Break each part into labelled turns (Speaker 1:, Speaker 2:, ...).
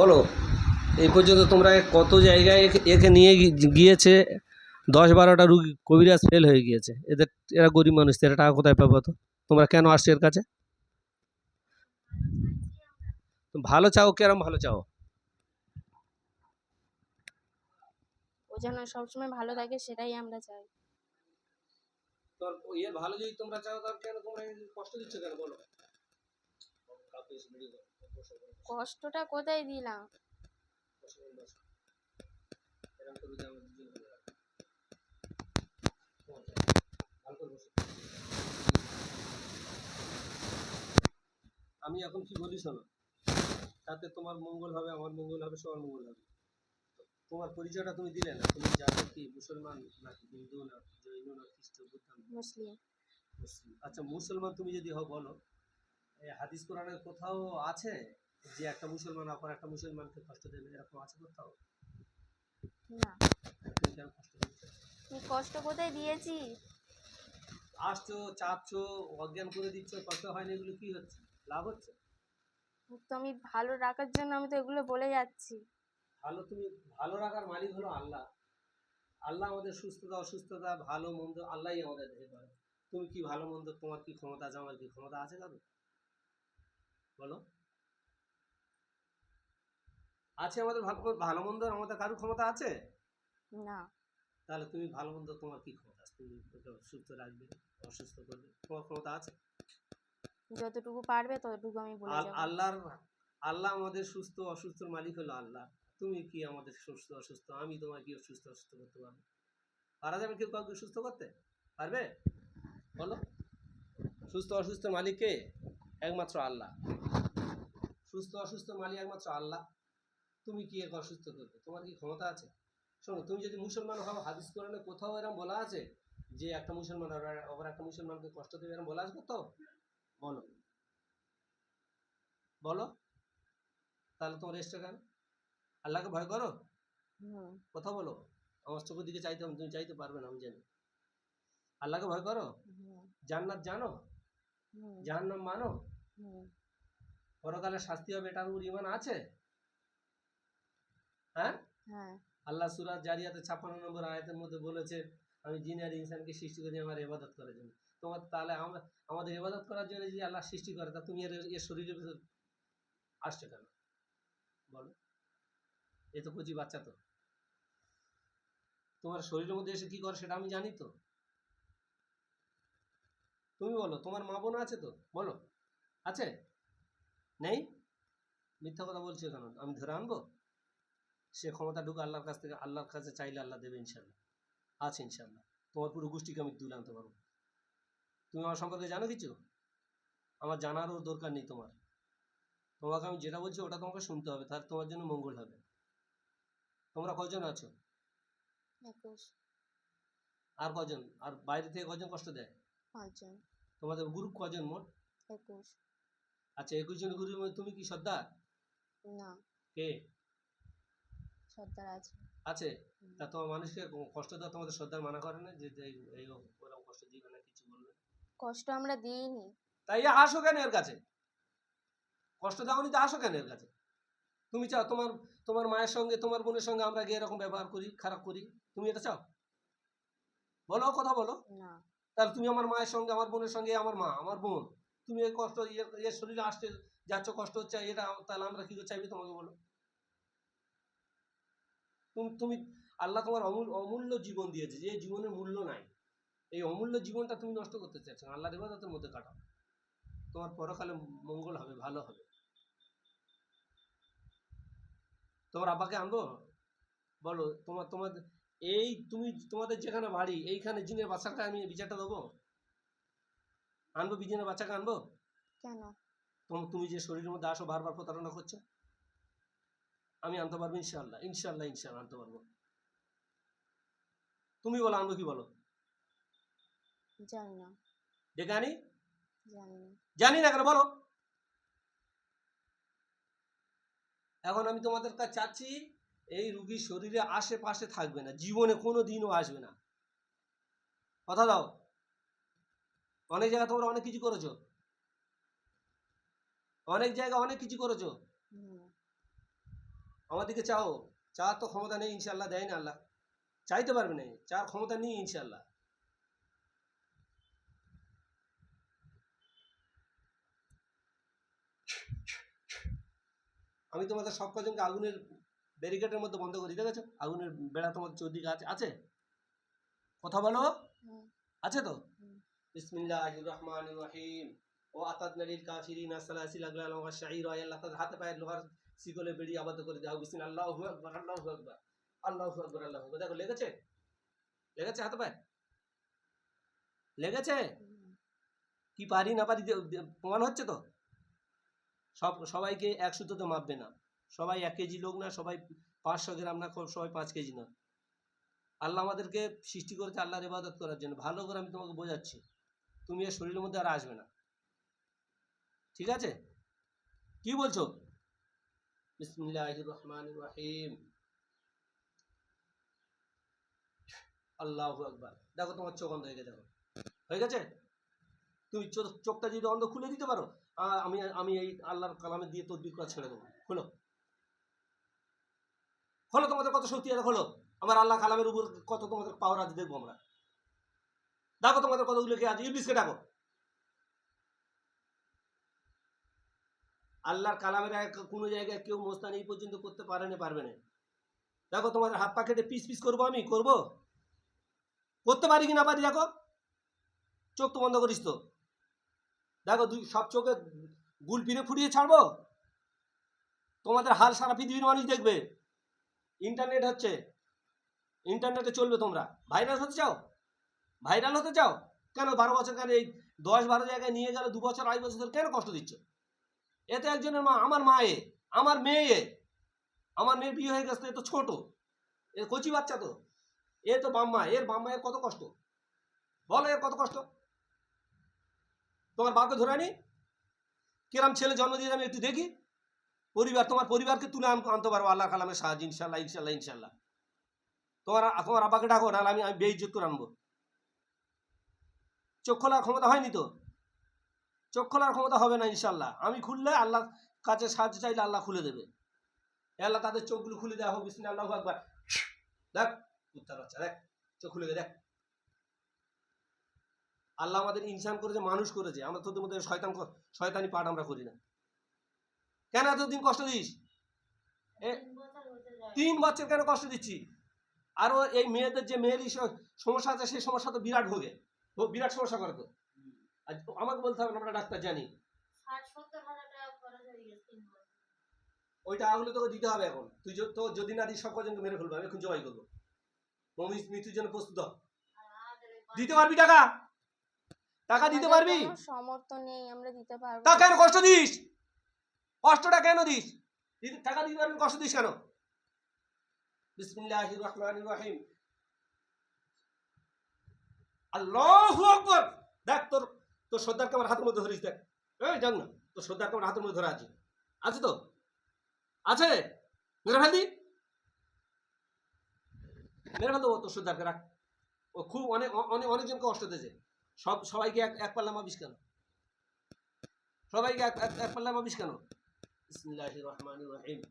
Speaker 1: বলো এই পর্যন্ত তোমরা কত জায়গায় একে- নিয়ে গিয়েছে? দশ বারোটা রুগী কবিরাজ ফেল হয়ে গিয়েছে। এদের এরা গরিব মানুষ এরা টাকা কোথায় পাবো তো? তোমরা কেন আসছো এর কাছে? ভালো চাও কেরম ভালো চাও?
Speaker 2: ও যেন সবসময় ভালো থাকে সেটাই আমরা চাই।
Speaker 1: তোর এর ভালো যদি তোমরা চাও তাহলে কেন তোমরা কষ্ট দিচ্ছ কেন? বলো।
Speaker 2: কষ্টটা কোথায় দিলাম।
Speaker 1: আমি এখন কি বলি শোনো? তাতে তোমার মঙ্গল হবে আমার মঙ্গল হবে সবার মঙ্গল হবে। তোমার পরিচয়টা তুমি দিলে না? তুমি জানো কি মুসলমান নাকি হিন্দু না জৈন না খ্রিস্ট বুদ্ধ
Speaker 2: মুসলিম।
Speaker 1: আচ্ছা মুসলমান তুমি যদি হও বলো। হাদিস কোরআনের কোথাও আছে যে একটা মুসলমান অপর একটা মুসলমানকে কষ্ট দেবে? এরকম আছে কোথাও?
Speaker 2: না।
Speaker 1: কেন কষ্ট
Speaker 2: কষ্ট কোথায় দিয়েছি?
Speaker 1: আসছো চাপছো অজ্ঞান করে দিচ্ছ কষ্ট হয়নি এগুলো কি হচ্ছে? লাভ হচ্ছে?
Speaker 2: তো আমি ভালো রাখার জন্য আমি তো এগুলো বলে যাচ্ছি।
Speaker 1: ভালো তুমি ভালো রাখার মালিক হলো আল্লাহ। আল্লাহ আমাদের সুস্থতা অসুস্থতা ভালো মন্দ আল্লাহই আমাদের দেখে করে তুমি কি ভালো মন্দ তোমার কি ক্ষমতা আছে আমার কি ক্ষমতা আছে কারও? বলো। আছে আমাদের ভালো ভালো মন্দ আমাদের কারও ক্ষমতা আছে?
Speaker 2: না।
Speaker 1: তাহলে তুমি ভালো মন্দ তোমার কি ক্ষমতা? আছে তুমি সুস্থ রাখবে অসুস্থ করবে তোমার ক্ষমতা আছে?
Speaker 2: যতটুকু পারবে ততটুকু আমি বলে যাব।
Speaker 1: আল্লাহর আল্লাহ আমাদের সুস্থ অসুস্থর মালিক হলো আল্লাহ। তুমি কি আমাদের সুস্থ অসুস্থ? আমি তোমার কি সুস্থ অসুস্থ করতে পারব? পারা যাবে কেউ কাউকে সুস্থ করতে? পারবে? বলো। সুস্থ অসুস্থ মালিক কে? একমাত্র আল্লাহ। সুস্থ অসুস্থ মালিক একমাত্র আল্লাহ। তুমি কি এক অসুস্থ করবে? তোমার কি ক্ষমতা আছে? শোনো তুমি যদি মুসলমান হও হাদিস কোরআনে কোথাও এরকম বলা আছে যে একটা মুসলমান আবার একটা মুসলমানকে কষ্ট দেবে এরকম বলা আছে কোথাও বলো। বলো। তাহলে তোমার রেস্টটা কেন? আল্লাহকে ভয় করো? কথা বলো। আমার চোখের দিকে চাইতে হবে, তুমি চাইতে পারবে না আমি জানি। আল্লাহকে ভয় করো? জান্নাত জানো? জাহান্নাম মানো? পরকালে শাস্তি হবে এটার উপর ইমান আছে? হ্যাঁ?
Speaker 2: হ্যাঁ।
Speaker 1: আল্লাহ সুরাত জারিয়াতে ছাপ্পান্ন নম্বর আয়াতের মধ্যে বলেছে আমি জিন আর ইনসানকে সৃষ্টি করি আমার ইবাদত করার জন্য। তোমার তাহলে আমরা আমাদের ইবাদত করার জন্য যদি আল্লাহ সৃষ্টি করে তা তুমি এর এর শরীরের ভিতর আসছো কেন? বলো। এ তো কচি বাচ্চা তো। তোমার শরীরের মধ্যে এসে কি করে সেটা আমি জানি তো। তুমি বলো তোমার মা বোন আছে তো? বলো। আছে? নেই? মিথ্যা কথা বলছো কেন? আমি ধরে আনব? সে ক্ষমতা ঢুকে আল্লাহর কাছ থেকে আল্লাহর কাছে চাইলে আল্লাহ দেবে ইনশাল্লাহ আছে ইনশাল্লাহ তোমার পুরো গোষ্ঠীকে আমি তুলে আনতে পারব। তুমি আমার সম্পর্কে জানো কিছু? আমার জানারও দরকার নেই তোমার। তোমাকে আমি যেটা বলছি ওটা তোমাকে শুনতে হবে। তার তোমার জন্য মঙ্গল হবে। তোমরা কজন আছো? আর কজন? আর বাইরে থেকে কজন কষ্ট দেয়? তোমাদের গ্রুপ কজন মোট?
Speaker 2: একুশ।
Speaker 1: আচ্ছা একুশ জন গ্রুপের মধ্যে তুমি কি সর্দার?
Speaker 2: না।
Speaker 1: কে?
Speaker 2: সর্দার আছে।
Speaker 1: আছে? তা তোমার মানুষকে কষ্ট দেওয়া তোমাদের সর্দার মানা করে না যে এই- এই ওরকম কষ্ট দিবে না কিছু বলবে
Speaker 2: কষ্ট আমরা দিইনি।
Speaker 1: তাই আসো কেন এর কাছে? কষ্ট দাওনি তো আসো কেন এর কাছে? তুমি চাও তোমার তোমার মায়ের সঙ্গে তোমার বোনের সঙ্গে আমরা গিয়ে এরকম ব্যবহার করি খারাপ করি? তুমি এটা চাও? বলো কথা বলো।
Speaker 2: না।
Speaker 1: তাহলে তুমি আমার মায়ের সঙ্গে আমার বোনের সঙ্গে আমার মা আমার বোন তুমি এই কষ্ট, এর শরীরে আসতে যাচ্ছ, কষ্ট হচ্ছে, এটা তাহলে আমরা কি চাইবি তোমাকে বলো? তুমি আল্লাহ তোমার অমূল, অমূল্য জীবন দিয়েছে, যে জীবনের মূল্য নাই। এই অমূল্য জীবনটা তুমি নষ্ট করতে চাচ্ছ আল্লাহ ইবাদতের মধ্যে কাটাও। তোমার পরকালে মঙ্গল হবে, ভালো হবে। তোমার আব্বাকে আনব? বলো, তোমার তোমার এই তুমি তোমাদের যেখানে বাড়ি, এইখানে জিনের বাচ্চাকে আমি বিচারটা দেবো? আনব বিজিনের বাচ্চাকে আনব?
Speaker 2: কেন?
Speaker 1: তুমি যে শরীরের মধ্যে আসো বারবার প্রতারণা করছ? আমি আনতে পারব ইনশাল্লাহ ইনশাল্লাহ ইনশাল্লাহ আনতে পারব। তুমি বলো আনব কি বলো?
Speaker 2: জানি না।
Speaker 1: ডেকে আনি
Speaker 2: জানি না।
Speaker 1: কেন বলো। এখন আমি তোমাদের কাছে চাচ্ছি এই রুগীর শরীরে আশেপাশে থাকবে না জীবনে কোনো দিনও আসবে না। কথা দাও। অনেক জায়গায় তোমরা অনেক কিছু করেছ। অনেক জায়গায় অনেক কিছু করেছ। আমাদেরকে চাও? চার তো ক্ষমতা নেই ইনশাল্লাহ দেয় না আল্লাহ। চাইতে পারবে না চার ক্ষমতা নেই ইনশাল্লাহ আমি তোমাদের সব কজনকে আগুনের ব্যারিকেডের মধ্যে বন্ধ করি দেখেছ? আগুনের বেড়া তোমার চৌদিকে আছে আছে? কথা বলো? আছে তো?
Speaker 2: হুম।
Speaker 1: বিসমিল্লাহির রহমানির রহিম ও আতাদনা লিল কাফিরিনা সালাসিল আগলাল ওয়া শাঈর আয় আল্লাহ তাআলা হাতে পায়ে লোহার শিকলে বেড়ি আবদ্ধ করে দাও। বিসমিল্লাহ আল্লাহু আকবার আল্লাহু আকবার আল্লাহু আকবার। দেখো, লেগেছে? লেগেছে হাতে পায়ে? লেগেছে। কি পারি না পারি প্রমাণ হচ্ছে তো? সব, সবাইকে এক সুতোতে মাপবে না। সবাই এক কেজি লোক না, সবাই পাঁচশো গ্রাম না সবাই পাঁচ কেজি না। আল্লাহ আমাদেরকে সৃষ্টি করেছে আল্লাহর ইবাদত করার জন্য। ভালো করে আমি তোমাকে বোঝাচ্ছি। তুমি এর শরীরের মধ্যে আর আসবে না। ঠিক আছে? কি বলছো? বিসমিল্লাহির রহমানির রহিম। আল্লাহু আকবার। দেখো তোমার চোখ অন্ধ হয়ে গেছে দেখো হয়ে গেছে? তুমি চোখটা যদি অন্ধ খুলে দিতে পারো আমি আমি এই আল্লাহর কালামে দিয়ে তদবির করা ছেড়ে দেবো। খোলো। খোলো তোমাদের কত শক্তি আছে, খোলো। আমার আল্লাহ কালামের উপর কত তোমাদের পাওয়ার আছে, দেখব আমরা। দেখো তোমাদের কতগুলো কে আছে, ইবলিসকে ডাকো আল্লাহর কালামের কোনো জায়গায় কেউ মোস্তান পর্যন্ত করতে পারে না, পারবে না। দেখো তোমাদের হাত পা কেটে পিস পিস করব আমি, করব? করতে পারি কি না পারি দেখো। চোখ তো বন্ধ করিস তো। দেখো দুই, সব চোখে গুল পিনে ফুটিয়ে ছাড়বো। তোমাদের হাল সারা পৃথিবীর মানুষ দেখবে। ইন্টারনেট হচ্ছে। ইন্টারনেটে চলবে তোমরা। ভাইরাস হতে চাও? ভাইরাল হতে চাও? কেন বারো বছর কেন এই দশ বারো জায়গায় নিয়ে গেলে দু বছর, আড়াই বছর কেন কষ্ট দিচ্ছ? এতে একজনের মা, আমার মা এ আমার মেয়ে। আমার মেয়ের বিয়ে হয়ে গেছে, এ তো ছোট। এ কচি বাচ্চা তো। এ তো বাম্মা এর বাম্মা এর কত কষ্ট? বলো এর কত কষ্ট? তোমার বাপকে ধরে আনি। কিরাম ছেলে জন্ম দিয়ে আমি একটু দেখি। পরিবার, তোমার পরিবারকে তুলে আন- আনতে পারব আল্লাহ কালামের সাহায্য ইনশাল্লাহ ইনশাল্লাহ ইনশাল্লাহ তোমার তোমার আব্বাকে ডাকো, নাহলে আমি আমি বেইজ্জত করে আনব। চোখ খোলার ক্ষমতা হয়নি তো? চোখ খোলার ক্ষমতা হবে না ইনশাল্লাহ আমি খুললে আল্লাহ কাছে সাহায্য চাইলে আল্লাহ খুলে দেবে। আল্লাহ তাদের চোখগুলো খুলে দেওয়া হোক, বিসমিল্লাহ, আল্লাহু আকবার। দেখ, কুত্তার বাচ্চা, দেখ, চোখ খুলে দেখ। আল্লাহ আমাদের ইনসান করেছে, মানুষ করেছে। আমরা তোদের মধ্যে শয়তান শয়তানি পাঠ আমরা করি না। কেন এতদিন কষ্ট দিস? তিন বছর কেন কষ্ট দিচ্ছি? আরও এই মেয়েদের যে মেয়েরই স- সমস্যা আছে, সেই সমস্যা তো বিরাট ভোগে। বিরাট সমস্যা করে তো। আমাকে বলতে হবে আমরা ডাক্তার জানি।
Speaker 3: ষাট সত্তর হাজার টাকা খরচ হয়ে গেছে তিন বছর।
Speaker 1: ওই টাকাগুলো তোকে দিতে হবে এখন। তুই তো যদি না দিস সব কজনকে মেরে ফেলব? আমি এখন জবাই করব। মৃত্যুর জন্য প্রস্তুত হ। দিতে পারবি টাকা? টাকা দিতে পারবি?
Speaker 2: কোনো সামর্থ্য নেই আমরা দিতে পারব
Speaker 1: তা কেন কষ্ট দিস? কষ্টটা কেন দিস? টাকা দিতে পারবি কষ্ট দিস কেন? বিসমিল্লাহির রহমানির রহিম। আল্লাহু আকবার। দেখ তোর তোর সর্দারকে আমার হাতের মধ্যে ধরিস, দেখ। এই যাক না, তোর সর্দারকে আমার হাতের মধ্যে ধরে আছে। আছে তো? আছে? মেরে ফেল দি মেরে তোর সর্দারকে, রাখ। ও খুব অনেক অনেক অনেকজনকে কষ্ট দিয়েছে। সব, সবাইকে এক এক পাল্লা মাপিস কেন? সবাইকে এক, এক- পাল্লা মাপিস কেন? বিসমিল্লাহির রহমানির রহিম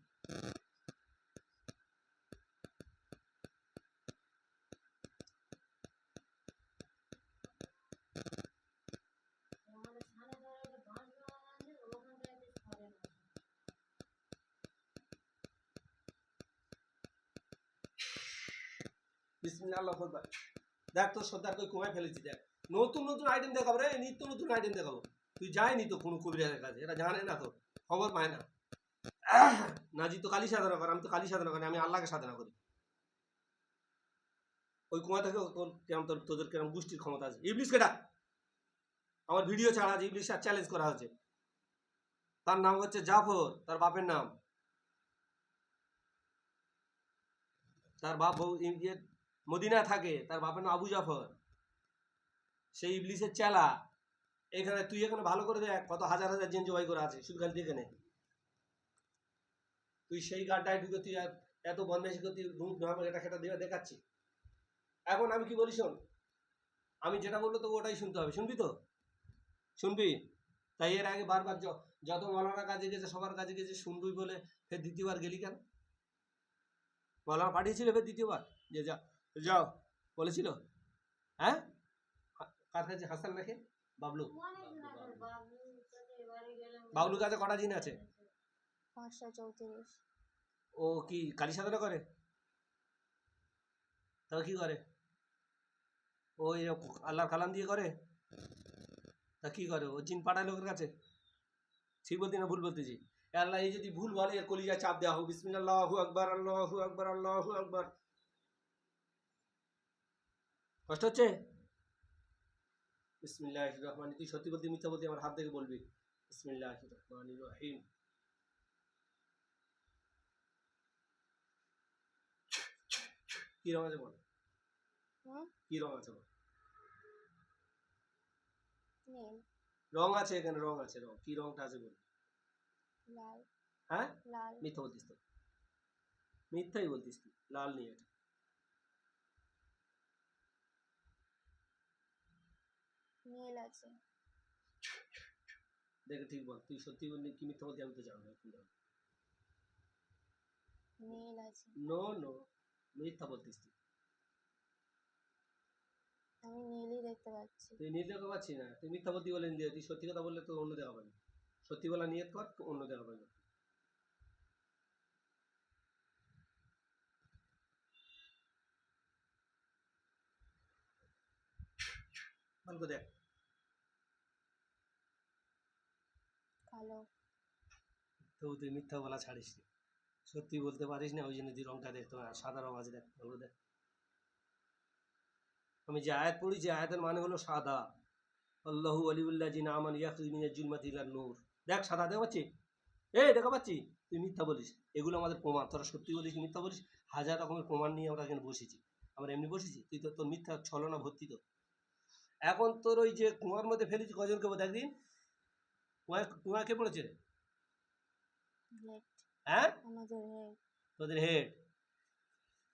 Speaker 3: আমাদের সামনে ধরো একটা বাঁশ বাগান আছে, ওখানটায় বেশ ঘরে না।
Speaker 1: বিসমিল্লাহ, আল্লাহু দেখ তোর সর্দারকে কমায় ফেলেছি দেখ। নতুন নতুন আইটেম দেখাবো রে, নিত্য নতুন আইটেম দেখাবো। তুই যায়নি তো কোনো কবিরাজের কাছে এরা জানে না তো, খবর পায় না। তো কালী সাধনা করে, আমি তো কালী সাধনা করি, আমি আল্লাহকে সাধনা করি। ওই কুয়া থেকে কেমন, তোর, তোদের কেমন গোষ্ঠীর ক্ষমতা আছে। ইবলিশ কেটা আমার ভিডিও ছাড়া আছে ইবলিশ চ্যালেঞ্জ করা হচ্ছে। তার নাম হচ্ছে জাফর, তার বাপের নাম। তার বাপ বউ ইয়ে মদিনা থাকে, তার বাপের নাম আবু জাফর। সেই ইবলিসের চেলা, এখানে তুই এখানে ভালো করে দেখ, কত হাজার হাজার জেন জবাই করে আছে, শুধু খালি দেখে নে। তুই সেই গাড্ডায় ঢুকে, তুই আর এত বদমাইশি করতে, রুম এটা সেটা দিয়ে দেখাচ্ছি। এখন আমি কি বলি শোন, আমি যেটা বলল তো ওটাই শুনতে হবে, শুনবি তো? শুনবি? তাই এর আগে বারবার যত মলানা কাজে গেছে, সবার কাজে গেছে, শুনবি বলে ফের দ্বিতীয়বার গেলি কেন? মৌলানা পাঠিয়েছিল ফের দ্বিতীয়বার? যে যা যাও বলেছিল? হ্যাঁ? কার কাছে? হাসান নাকি বাবলু।
Speaker 3: বাবলুর
Speaker 1: কাছে কটা জিন আছে?
Speaker 2: পাঁচশো চৌত্রিশ।
Speaker 1: ও কি কালী সাধনা করে? তাও কি করে? ওই আল্লাহর কালাম দিয়ে করে? তা কি করে? ও জিন পাঠায় লোকের কাছে? ঠিক বলতে না ভুল বলতেছি? আল্লাহ এই যদি ভুল বলে কলিজা চাপ দেওয়া হোক। বিসমিল্লাহু আকবার আল্লাহু আকবার আল্লাহু আকবার। কষ্ট হচ্ছে? বিসমিল্লাহ রহমান তুই সত্যি বলতে মিথ্যা বলতে আমার হাত থেকে বলবি? বিসমিল্লাহ রহমান রহিম। কি রং আছে বল? কি রং আছে বল? রং আছে এখানে রং আছে রং। কি রংটা আছে বল? হ্যাঁ? মিথ্যা বলতিস তো। মিথ্যাই বলতিস তুই। লাল নিয়ে এটা।
Speaker 2: নীল আছে।
Speaker 1: দেখে ঠিক বল তুই সত্যি বললি কি মিথ্যা বলতে আমি তো জানো না
Speaker 2: নীল আছে।
Speaker 1: নো নো মিথ্যা বলতিস তুই।
Speaker 2: আমি নীলই দেখতে পাচ্ছি।
Speaker 1: তুই নিয়ে দেখতে পাচ্ছি না তুই মিথ্যা বলতি বলে নিয়ে তুই সত্যি কথা বললে তো অন্য দেখা পাবি সত্যি বলা নিয়ত কর অন্য দেখা পাবি বলব দেখ।
Speaker 2: কালো
Speaker 1: তবু তুই মিথ্যা বলা ছাড়িস নি সত্যি বলতে পারিস না, ওই জন্য তুই রংটা দেখতে পারিস সাদা রং আছে দেখ, ভালো দেখ। আমি যে আয়াত পড়ি, যে আয়াতের মানে হলো সাদা। আল্লাহু আলিউল্লাহ জিনা আমান ইয়াখরিজ মিনাজ জুলমাতি ইলান নূর। দেখ সাদা দেখা পাচ্ছি? এই দেখা পাচ্ছি? তুই মিথ্যা বলিস। এগুলো আমাদের প্রমাণ। তোরা সত্যি বলিস মিথ্যা বলিস? হাজার রকমের প্রমাণ নিয়ে আমরা এখানে বসেছি। আমরা এমনি বসেছি? তুই তো তোর মিথ্যা ছলনা ভর্তি তো। এখন তোর ওই যে কুয়ার মধ্যে ফেলেছি, কজনকে বোধ একদিন কুয়া কুয়া কে পড়েছে হ্যাঁ? তোদের হেড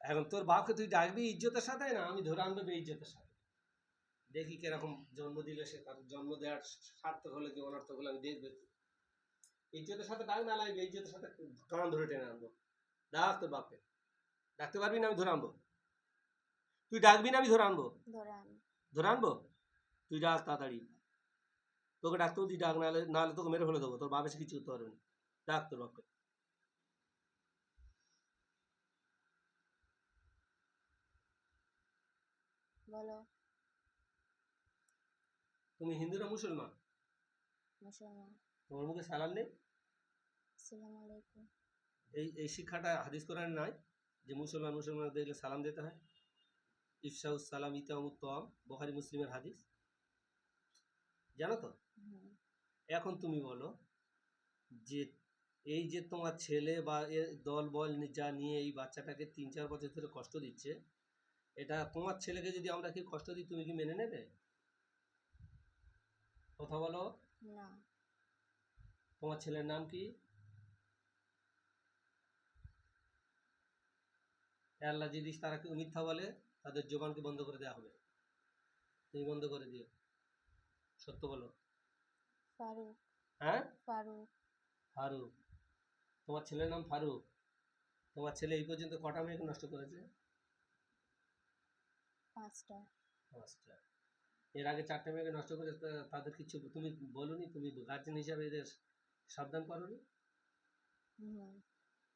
Speaker 1: এখন তোর বাপকে তুই ডাকবি ইজ্জতের সাথে না আমি ধরে আনব ইজ্জতের সাথে? দেখি কীরকম জন্ম দিলে সে তার জন্ম দেওয়ার সার্থক হলে কি অনর্থক হলে আমি দেখবে ইজ্জতের সাথে ডাক না লাগবে ইজ্জতের সাথে কান ধরে টেনে আনব। ডাক তোর বাপকে। ডাকতে পারবি না আমি ধরে আনব? তুই ডাকবি না আমি ধরে আনব।
Speaker 2: ধরে
Speaker 1: আনব? তুই ডাক তাড়াতাড়ি। তোকে ডাকতেও তুই ডাক নাহলে নাহলে তোকে মেরে ফেলে দেবো তোর বাপ এসে কিছু করতে পারবে না। ডাক তোর বাপকে।
Speaker 2: বলো।
Speaker 1: তুমি হিন্দু না মুসলমান?
Speaker 2: মুসলমান।
Speaker 1: তোমার মুখে সালাম নেই?
Speaker 2: আসসালামু আলাইকুম।
Speaker 1: এই এই শিক্ষাটা হাদিস কোরআন নাই যে মুসলমান মুসলমান দেখলে সালাম দিতে হয়? ইফসাউস সালাম ইতামুত্তম বোখারি মুসলিমের হাদিস। জানো তো? এখন তুমি বলো যে এই যে তোমার ছেলে বা দল বল যা নিয়ে এই বাচ্চাটাকে তিন চার বছর ধরে কষ্ট দিচ্ছে এটা তোমার ছেলেকে যদি আমরা কি কষ্ট দিই তুমি কি মেনে নেবে? কথা বলো।
Speaker 2: না।
Speaker 1: তোমার ছেলের নাম কি? আল্লাহ যদি তারা মিথ্যা বলে তাদের জবানকে বন্ধ করে দেওয়া হবে। তুমি বন্ধ করে দিও। সত্য বলো।
Speaker 2: ফারুক।
Speaker 1: হ্যাঁ?
Speaker 2: ফারুক।
Speaker 1: ফারুক। তোমার ছেলের নাম ফারুক। তোমার ছেলে এই পর্যন্ত কটা মেয়েকে নষ্ট করেছে?
Speaker 2: পাঁচটা।
Speaker 1: পাঁচটা। এর আগে চারটে মেয়েকে নষ্ট করে তাদের কিছু তুমি বলনি? তুমি গার্জেন হিসাবে এদের সাবধান করনি?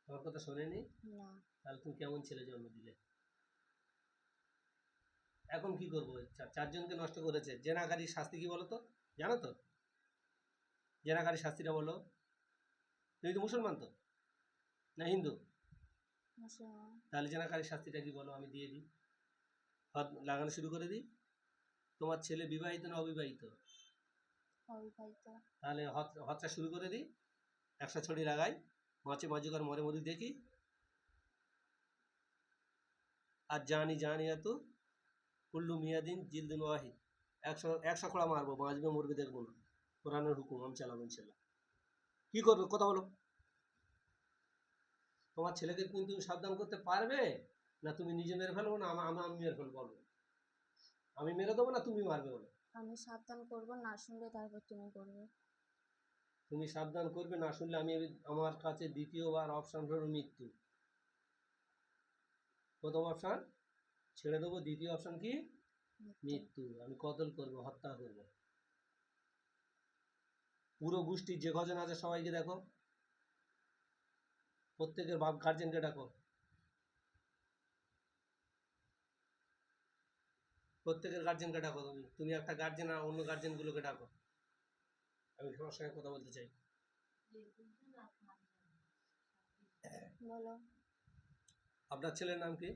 Speaker 1: তোমার কথা শোনেনি?
Speaker 2: না।
Speaker 1: তাহলে তুমি কেমন ছেলে জন্ম দিলে? এখন কি করব? চারজনকে নষ্ট করেছে। জেনাকারীর শাস্তি কি বলো তো জানো তো? জেনাকারীর শাস্তিটা বলো। তুমি তো মুসলমান তো? না হিন্দু? তাহলে জেনাকারীর শাস্তিটা কি বলো? আমি দিয়ে দিই। হাত লাগানো শুরু করে দিই। তোমার ছেলে বিবাহিত না অবিবাহিত? তাহলে হত হত্যা শুরু করে দিই। একশো ছড়ি লাগাই। মাছে মাঝুকার মরে মরি দেখি। আর জানি জানি এত কুল্লু মিয়াদিন জিলদিন ওয়াহিদ। একশো একশো খোড়া মারবো বাঁচবে মরবে দেখব না। কোরআনের হুকুম আমি চালাবো ইনশাল্লাহ। কী করবে? কথা বলো। তোমার ছেলেকে কিন্তু তুমি সাবধান করতে পারবে? না তুমি নিজে মেরে ফেলব? না আমা- আমা- মেরে ফেলব বলো। আমি মেরে দেবো না তুমি মারবে বলো।
Speaker 2: আমি সাবধান করব না শুনলে তারপর তুমি করবে।
Speaker 1: তুমি সাবধান করবে না শুনলে আমি আমার কাছে দ্বিতীয়বার অপশন হলো মৃত্যু। প্রথম অপশন ছেড়ে দেবো দ্বিতীয় অপশন কি?
Speaker 2: মৃত্যু।
Speaker 1: মৃত্যু। আমি কতল করব? হত্যা করব। পুরো গোষ্ঠীর যে কজন আছে সবাইকে দেখো। প্রত্যেকের বাপ গার্জেনকে ডাকো। প্রত্যেকের গার্জেনকে ডাকো তুমি। তুমি একটা গার্জেন আর অন্য গার্জেনগুলোকে ডাকো। আমি তোমার সঙ্গে কথা বলতে চাই। আপনার ছেলের নাম কি?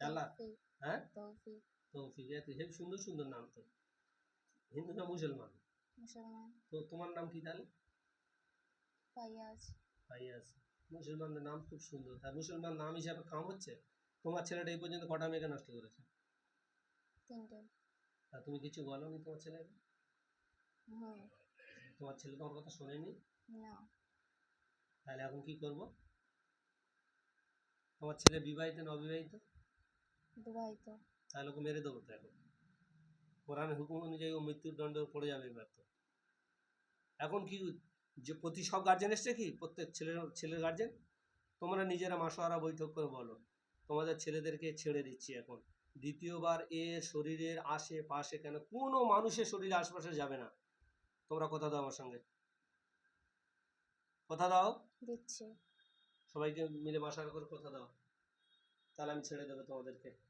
Speaker 1: আল্লাহ হ্যাঁ?
Speaker 2: তৌফিক।
Speaker 1: তৌফিক। হেব সুন্দর সুন্দর নাম তো। হিন্দু না মুসলমান?
Speaker 2: মুসলমান।
Speaker 1: তো তোমার নাম কি তাহলে?
Speaker 2: ফাইয়াজ।
Speaker 1: ফাইয়াজ। মুসলমানদের নাম খুব সুন্দর। তার মুসলমান নাম হিসাবে কাম হচ্ছে? তোমার ছেলেটা এই পর্যন্ত কটা মেয়েকে নষ্ট করেছে?
Speaker 2: তিনটে।
Speaker 1: তা তুমি কিছু বলো নি তোমার ছেলে
Speaker 2: হুম।
Speaker 1: তোমার ছেলে তোমার কথা শোনেনি?
Speaker 2: না।
Speaker 1: তাহলে এখন কি করব? তোমার ছেলে বিবাহিত না অবিবাহিত?
Speaker 2: বিবাহিত।
Speaker 1: তাহলে ওকে মেরে দেবো তো এখন। কোরআনের হুকুম অনুযায়ী ও মৃত্যুর দণ্ড পড়ে যাবে এবার তো। এখন কি যে প্রতি সব গার্জেন এসছে কি? প্রত্যেক ছেলের ছেলের গার্জেন তোমরা নিজেরা মাসোয়ারা বৈঠক করে বলো। তোমাদের ছেলেদেরকে ছেড়ে দিচ্ছি এখন। দ্বিতীয়বার এ শরীরের আশেপাশে কেন? কোনো মানুষের শরীরের আশেপাশে যাবে না। তোমরা কথা দাও আমার সঙ্গে। কথা দাও।
Speaker 2: দিচ্ছি।
Speaker 1: সবাইকে মিলে মাসার করে কথা দাও। তাহলে আমি ছেড়ে দেবো তোমাদেরকে।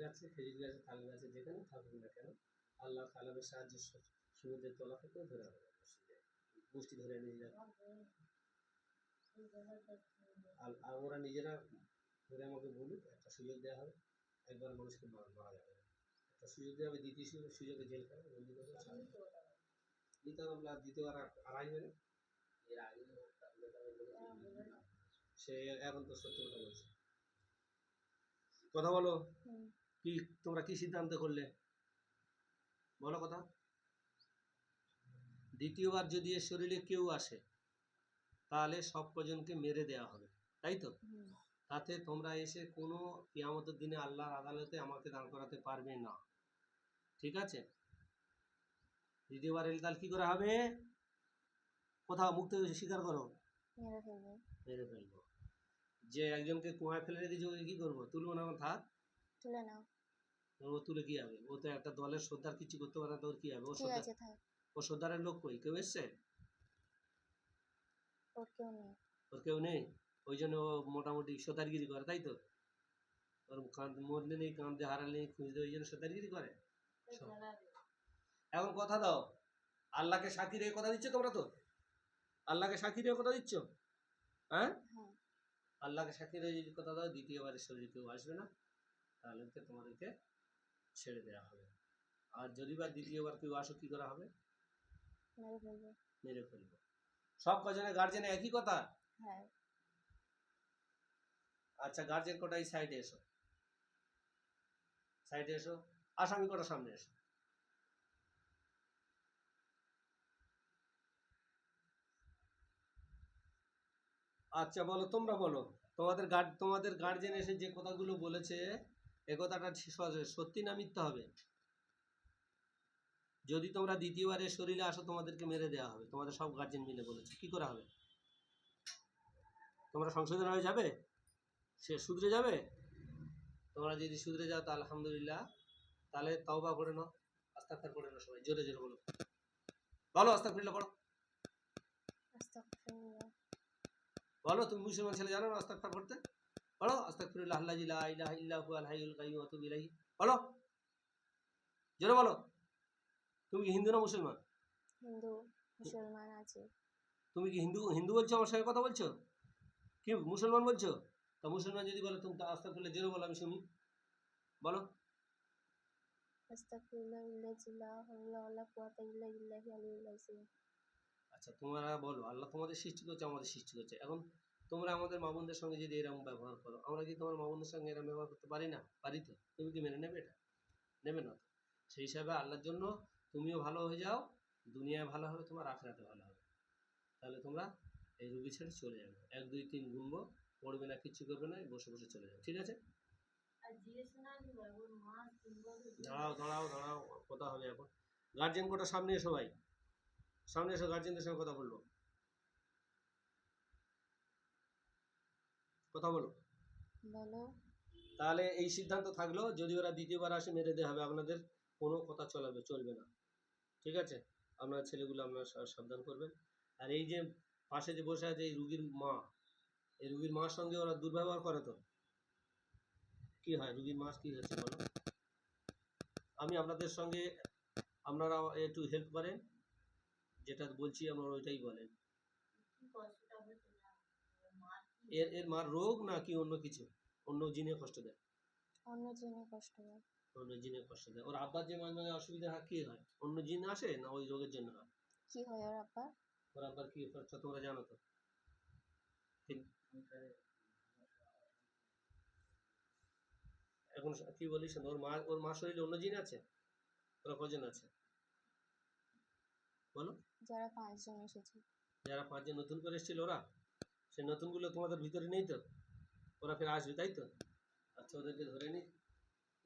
Speaker 1: গাছে, খেজুর গাছে, তাল গাছে, যেখানে থাকুক না কেন, আল্লাহ সাহায্যে সমুদ্রের তলা থেকেও ধরে হবে গোষ্ঠী ধরে আর ওরা নিজেরা ধরে আমাকে বলুক, একটা সুযোগ দেওয়া হবে, একবার মানুষকে মারা যাবে। একটা সুযোগ দেওয়া হবে, দ্বিতীয় সুযোগে জেল খাবে, বন্দি করবে আর দ্বিতীয়বার আর আসবে না সে এখন তো সত্যি কথা বলছে। কথা বলো। কি তোমরা কি সিদ্ধান্ত করলে? বলো কথা। দ্বিতীয়বার যদি এর শরীরে কেউ আসে তাহলে সব কজনকে মেরে দেওয়া হবে তাই তো? তাতে তোমরা এসে কোনো কিয়ামতের দিনে আল্লাহর আদালতে আমাকে দাঁড় করাতে পারবে না। ঠিক আছে? দ্বিতীয়বার এলে তাহলে কি করা হবে? কোথাও থেকে স্বীকার করো।
Speaker 2: মেরে ফেলবে।
Speaker 1: মেরে ফেলব। যে একজনকে কুয়ায় ফেলে রেখেছে ওকে কি করব? তুলবো না আমার থাক
Speaker 2: তুলে নাও।
Speaker 1: ও তুলে কি হবে? ও তো একটা দলের সর্দার কিছু করতে পারে না তো ওর কি হবে? ও
Speaker 2: ঠিক
Speaker 1: সর্দার
Speaker 2: থাক।
Speaker 1: ও সর্দারের লোক কই? কেউ এসছে?
Speaker 2: ওর কেউ নেই।
Speaker 1: ওর কেউ নেই? ওই জন্য ও মোটামুটি সর্দারগিরি করে তাই তো? ওর কান মরলে নেই কাঁদতে হারালে নেই খুঁজতে ওই জন্য সর্দারগিরি করে? এখন কথা দাও। আল্লাহকে সাক্ষী রেখে কথা দিচ্ছে তোমরা তো? আল্লাহকে সাক্ষী রেখে কথা দিচ্ছ? হ্যাঁ?
Speaker 2: হ্যাঁ।
Speaker 1: আল্লাহকে সাক্ষী রেখে যদি কথা দাও দ্বিতীয়বারের শরীরে কেউ আসবে না তাহলে তোমাদেরকে ছেড়ে দেওয়া হবে। আর যদি বা দ্বিতীয়বার কেউ আসো কি করা হবে?
Speaker 2: মেরে ফেলবে।
Speaker 1: সব কজনের গার্জেনে একই কথা?
Speaker 2: হ্যাঁ।
Speaker 1: আচ্ছা গার্জেন কটা? এই সাইডে এসো। সাইডে এসো। আসামি কটা সামনে এসো। আচ্ছা বলো, তোমরা বলো। তোমাদের গার্ড তোমাদের গার্জেন এসে যে কথাগুলো বলেছে, এ কথাটা সত্যি না মিথ্যা হবে? যদি তোমরা দ্বিতীয়বারের শরীরে আসো, তোমাদেরকে মেরে দেওয়া হবে। তোমাদের সব গার্জেন মিলে বলেছে। কি করা হবে? তোমরা সংশোধন হয়ে যাবে? সে শুধরে যাবে? তোমরা যদি শুধরে যাও তা আলহামদুলিল্লাহ, তাহলে তওবা করে নাও। আস্তাগফির করে নাও সবাই। জোরে জোরে বলো। বলো, আস্তাগফিরুল্লাহ পড়ো। বলো তুমি মুসলমান ছেলে জানো না আস্তাগফির করতে বলো ইলাহা ইল্লা হাইয়ুল ওয়া ইলাইহি। বলো। জোরে বলো। তুমি কি হিন্দু না মুসলমান?
Speaker 2: হিন্দু মুসলমান আছে।
Speaker 1: তুমি কি হিন্দু হিন্দু বলছো আমার সঙ্গে কথা বলছো? কি মুসলমান বলছো? তা মুসলমান যদি বলো তুমি তা আস্তাগফিরুল্লাহ জোরে বলো আমি শুনি। বলো।
Speaker 2: আস্তাগফিরুল্লাহ ইল্লাযী লা হাওলা ওয়ালা কুওয়াতা ইল্লা বিল্লাহি আলিয়্যিল
Speaker 1: আচ্ছা তোমরা বলো আল্লাহ তোমাদের সৃষ্টি করছে আমাদের সৃষ্টি করছে। এখন তোমরা আমাদের মা বোনদের সঙ্গে যদি এরকম ব্যবহার করো আমরা কি তোমার মা বোনদের সঙ্গে এরকম ব্যবহার করতে পারি না? পারি তো? তুমি কি মেনে নেবে এটা? নেবে না সেই হিসাবে আল্লাহর জন্য তুমিও ভালো হয়ে যাও দুনিয়ায় ভালো হবে তোমার আখড়াতে ভালো হবে। তাহলে তোমরা এই রুগী ছেড়ে চলে যাবে। এক দুই তিন গুনবো পড়বে না কিচ্ছু করবে না বসে বসে চলে যাবে। ঠিক আছে? দাঁড়াও দাঁড়াও দাঁড়াও কথা হবে এখন। গার্জেন কোটা সামনে এসো ভাই। সামনে এসে গার্জেনদের সঙ্গে কথা বলব কথা বলো।
Speaker 2: বলো।
Speaker 1: তাহলে এই সিদ্ধান্ত থাকল যদি ওরা দ্বিতীয়বার আসে মেরে দেওয়া হবে আপনাদের কোনো কথা চলাবে চলবে না। ঠিক আছে? আপনার ছেলেগুলো আপনারা সাবধান করবেন। আর এই যে পাশে যে বসে আছে এই রুগীর মা এই রুগীর মার সঙ্গে ওরা দুর্ব্যবহার করে তো। কি হয়? রুগীর মা কি হয়েছে বলো? আমি আপনাদের সঙ্গে আপনারা একটু হেল্প করেন। যেটা বলছি আপনারা ওইটাই বলেন এর এর মার রোগ না কি অন্য কিছু? অন্য জিনে কষ্ট দেয়?
Speaker 2: অন্য জেনে কষ্ট হয়
Speaker 1: অন্য জিনে কষ্ট দেয়। ওর আব্বার যে মাঝে মাঝে অসুবিধা হয় কি হয়? অন্য জিন আসে না ওই রোগের জন্য হয়?
Speaker 2: কি হয় ওর আব্বা
Speaker 1: ওর আব্বার কি হচ্ছে তোমরা জানো তো। ঠিক- এখন কি বলিস? ওর মা ওর মা শরীরে অন্য জিন আছে? ওরা কজন আছে? বলো।
Speaker 2: যারা পাঁচজন এসেছে।
Speaker 1: যারা পাঁচজন নতুন করে এসেছিল ওরা? সে নতুনগুলো তোমাদের ভিতরে নেই তো? ওরা ফের আসবে, তাই তো? আচ্ছা ওদেরকে ধরে নি।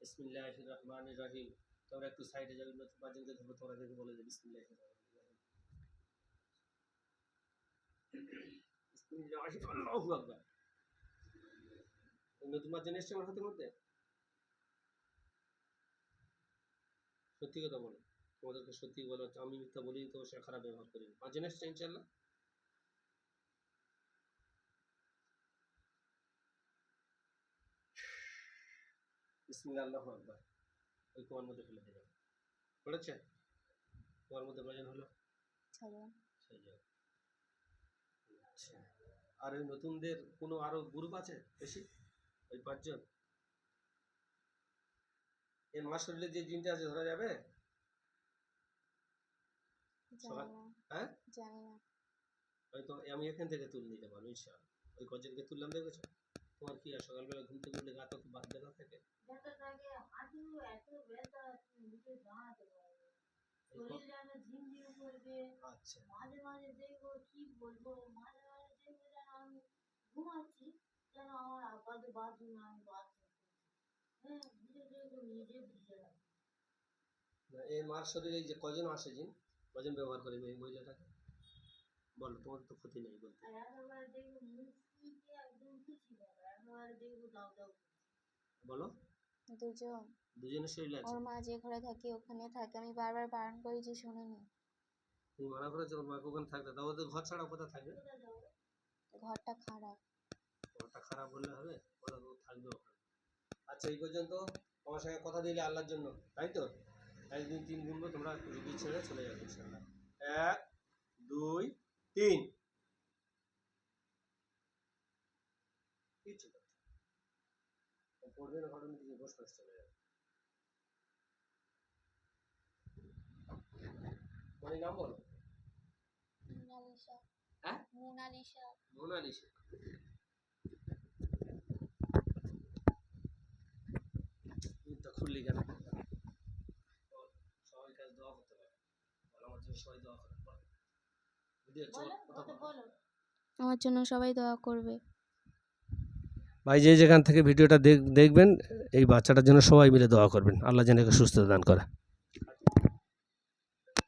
Speaker 1: বিসমিল্লাহ রহমান রাহিম তোমরা একটু সাইডে যাবে, নতুন পাঁচজনকে ধরবো, তোমরা দেখে বলে বিসমিল্লাহ বিসমিল্লাহ আল্লাহু নতুন পাঁচজন এসছে আমার হাতের মধ্যে? সত্যি কথা বলো। তোমাদেরকে সত্যি বলো আমি মিথ্যা বলি তো সে খারাপ ব্যবহার করি পাঁচজন এসছে ইনশাল্লাহ বিসমিল্লাহ আল্লাহু আকবার। ওই কুয়ার মধ্যে ফেলে দিলাম। পড়েছে? কুয়ার মধ্যে কজন হলো।
Speaker 2: ছজন
Speaker 1: সেই যাও আচ্ছা। আর ওই নতুনদের কোনো আরও গ্রুপ আছে বেশি? ওই পাঁচজন? এই মা শরীরে যে জিনটা আছে ধরা যাবে? হ্যাঁ?
Speaker 2: জানি না।
Speaker 1: হয়তো আমি এখান থেকে তুলে নিতে পারব ইনশাআল্লাহ ওই কজনকে তুললাম দেখেছ? তোমার কি আর সকালবেলা ঘুম থেকে উঠলে গা তো বাদ দেওয়া থাকে?
Speaker 3: ব্যথা থাকে হাঁটু এত ব্যথা তুমি নিজে দাঁড়াতে পারবে না।
Speaker 1: এই ক-
Speaker 3: শরীর যেন ঝিমঝিম করবে।
Speaker 1: আচ্ছা।
Speaker 3: মাঝে মাঝে দেখব কি বলব মাঝে মাঝে দেখব যেন আমি ঘুমাচ্ছি যেন আমার আপাতত বাথরুমে আমি বাথরুম হ্যাঁ নিজে দেখব নিজে ভিজে
Speaker 1: না, এই মার শরীরে যে কজন আসে জিন? কজন ব্যবহার করে এই মহিলাটাকে বলো তোমার তো ক্ষতি নেই বলতে। বলো।
Speaker 2: দুজন।
Speaker 1: দুজনের শরীর আছে?
Speaker 2: ওর মা যে ঘরে থাকে ওখানে থাকে। আমি বারবার বারণ করি যে শোনেনি।
Speaker 1: তুমি মানা করেছ ওর মাকে ওখানে থাকতে তাও ওদের ঘর ছাড়া কোথায় থাকবে?
Speaker 2: ঘরটা খারাপ।
Speaker 1: ঘরটা খারাপ বললে হবে? ওরা তো থাকবে ওখানে? আচ্ছা এই পর্যন্ত তোমার সঙ্গে কথা দিলে আল্লাহর জন্য। তাই তো? একদিন তিন গুনবো তোমরা রুগী ছেড়ে চলে যাবে ইনশাল্লাহ এক দুই তিন। পড়বে না ঘটনা কিছু বসে চলে যাবে। মানে নাম বলো।
Speaker 2: মোনালিসা।
Speaker 1: হ্যাঁ?
Speaker 2: মোনালিসা।
Speaker 1: মোনালিসা। খুললি কেন বল, সবাই কাছে দোয়া করতে পারে বল আমার জন্য সবাই দোয়া করে বল বুঝতে পারছ?
Speaker 3: বলো
Speaker 1: কথা
Speaker 3: ওকে
Speaker 1: বল।
Speaker 3: বলো
Speaker 2: আমার জন্য সবাই দোয়া করবে।
Speaker 1: ভাই যে যেখান থেকে ভিডিওটা দেখ- দেখবেন এই বাচ্চাটার জন্য সবাই মিলে দোয়া করবেন। আল্লাহ যেন সুস্থতা দান করে।